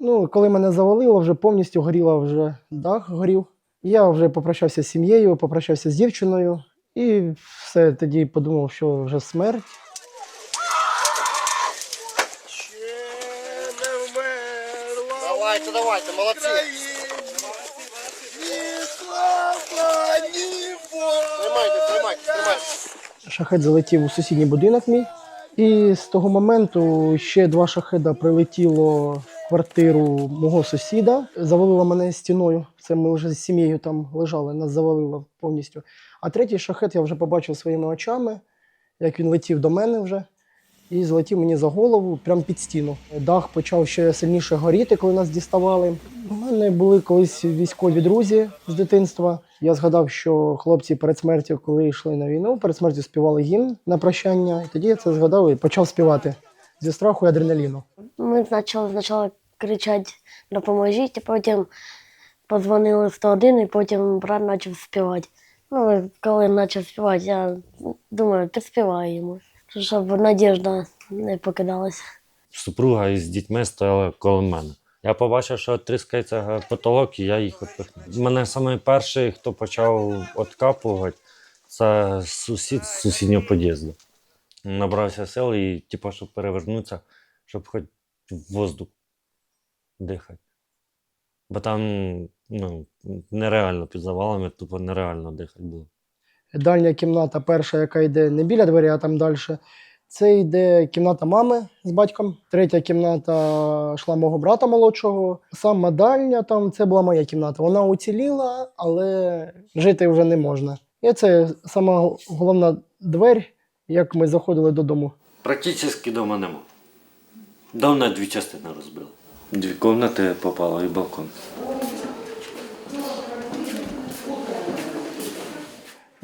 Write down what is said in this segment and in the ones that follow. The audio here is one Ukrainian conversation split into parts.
Ну, коли мене завалило, вже повністю горіла вже дах горів. Я вже попрощався з сім'єю, попрощався з дівчиною і все тоді подумав, що вже смерть. Давайте, давайте, молодці. Тримайте, тримайте, тримайте. Шахет залетів у сусідній будинок мій. І з того моменту ще два шахеда прилетіло квартиру мого сусіда. Завалило мене стіною. Це ми вже з сім'єю там лежали, нас завалило повністю. А третій шахет я вже побачив своїми очами, як він летів до мене вже. І злетів мені за голову прямо під стіну. Дах почав ще сильніше горіти, коли нас діставали. У мене були колись військові друзі з дитинства. Я згадав, що хлопці перед смертю, коли йшли на війну, перед смертю співали гімн на прощання. І тоді я це згадав і почав співати зі страху і адреналіну. Ми почали спочатку кричати допоможіть, а потім подзвонили 101 і потім брат почав співати. Ну, коли почав співати, я думаю, підспіваю йому, щоб надіжда не покидалася. Супруга із дітьми стояла коло мене. Я побачив, що тріскається потолок, і я їх відпихнув. Мене саме перший, хто почав откапувати, це сусід з сусіднього під'їзду. Набрався сил і, типу, щоб перевернутися, щоб хоч воздух дихати. Бо там ну, нереально під завалами, тупо нереально дихати було. Дальня кімната, перша, яка йде не біля двері, а там далі. Це йде кімната мами з батьком. Третя кімната йшла мого брата молодшого. Сама дальня там це була моя кімната. Вона уціліла, але жити вже не можна. І це сама головна двері, як ми заходили додому. Практично вдома нема. Давно дві частини розбили. Дві кімнати попало і балкон.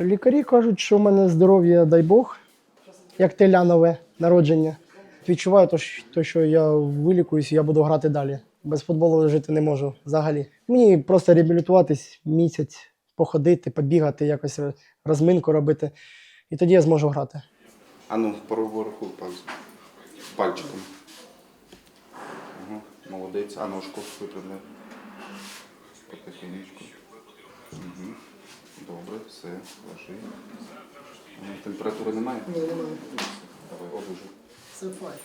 Лікарі кажуть, що в мене здоров'я, дай Бог, як телянове народження. Відчуваю, то, що- то, що я вилікуюсь, і я буду грати далі. Без футболу жити не можу взагалі. Мені просто реабілітуватись місяць, походити, побігати, якось розминку робити. І тоді я зможу грати. А ну, пробуй руху. Пальчиком. Молодець. А ножку випрямляй. Потихенечку. Угу. Добре, все, лежи. Температури немає? Ні, немає. Давай, одужуй. Це факт.